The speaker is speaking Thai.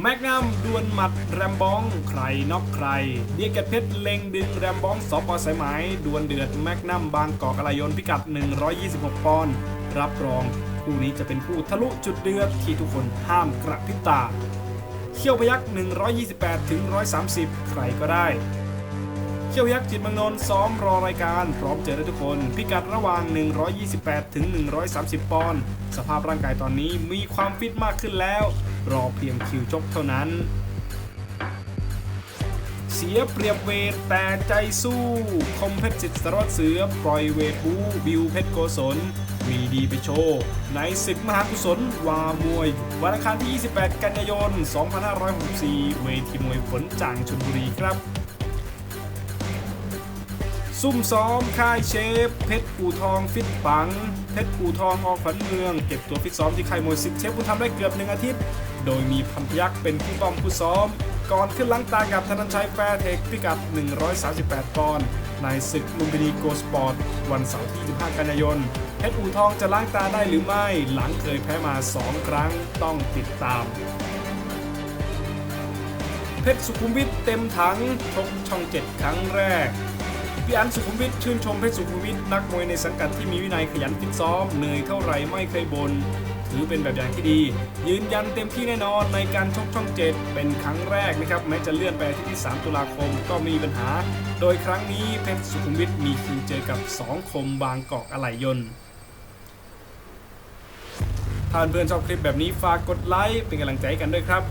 แมกนัมดวลหมัดแรมบองใครนอกใคร เดียเกตเพชรเล็งดึงแรมบองสปอสายไหมดวลเดือดแมกนัมบางกอกอะไรยนพิกัด 126 ปอนด์รับรองคู่นี้จะเป็นคู่ทะลุจุดเดือดที่ทุกคนห้ามกระพริบตาเขี้ยวพยัก128ถึง130 ใครก็ได้เขี้ยวยักษ์จิตมืองนนซ้อมรอรายการพร้อมเจอได้ทุกคน พิกัดระหว่าง 128 ถึง 130 ปอนด์สภาพร่างกายตอนนี้มีความฟิตมากขึ้นแล้ว รอเพียงคิวชกเท่านั้น เสียเปรียบเวทแต่ใจสู้ คมเพชรจิตสารวัตรเสือ ปล่อยเวทบูบิวเพชรโกศล มีดีไปโชว์ในศึกมหากุศลวามวย วันอังคารที่ 28 กันยายน 2564 เวทีมวยฝนจางชนบุรีครับ ซุ่มซ้อมค่ายเชฟ เพชรปูทองฟิตปัง เพชรปูทองออกขวัญเมือง เก็บตัวฟิตซ้อมที่ค่ายมวยสิทธิ์เชฟบุญธรรมได้เกือบหนึ่งอาทิตย์ โดยมีพันพยักษ์เป็นผู้ต้อมผู้ซ้อม ก่อนขึ้นล้างตากับธนันชัยแฟร์เทคพิกัด 138 ปอนด์ในศึกลุมพินีโกสปอร์ต วันเสาร์ที่25กันยายน เพชรอูทองจะล้างตาได้หรือไม่ หลังเคยแพ้มา 2 ครั้งต้องติดตามเพชรสุขุมวิทเต็มถังชกช่องเจ็ดครั้งแรก พี่อันสุขุมวิทชื่นชมเพชรสุขุมวิทนักมวยในสังกัดที่มีวินัยขยันฟิตซ้อมเหนื่อยเท่าไหร่ไม่เคยบน่นถือเป็นแบบอย่างที่ดี ยืนยันเต็มที่แน่นอนในการชกช่องเจ็ดเป็นครั้งแรกนะครับแม้จะเลื่อนไปที่ที่ 3 ตุลาคมก็มีปัญหา โดยครั้งนี้เพชรสุขุมวิทมีคิวเจอกับ 2 คมบางกอกอะไหล่ยนต์ถ้าเพื่อนชอบคลิปแบบนี้ฝากกดไลค์เป็นกำลังใจกันด้วยครับ